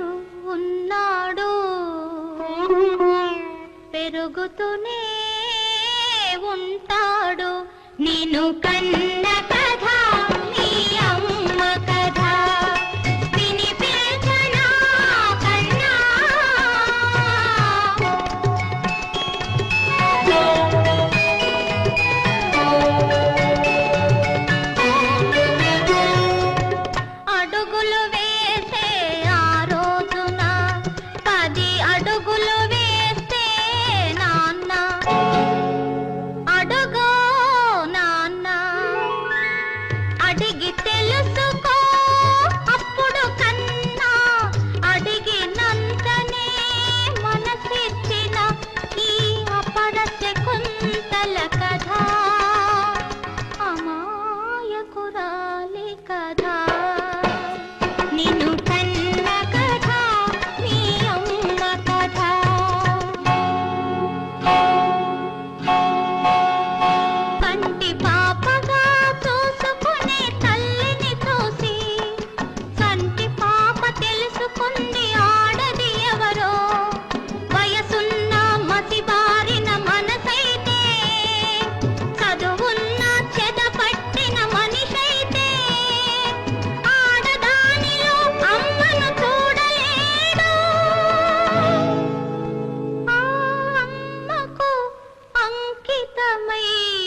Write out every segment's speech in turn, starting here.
పెంచుతూ ఉన్నాడు. పెరుగుతూనే ఉంటాడు. నేను కన్న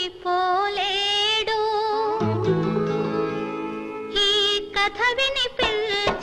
పోలేడు. ఈ కథ విని పిల్ల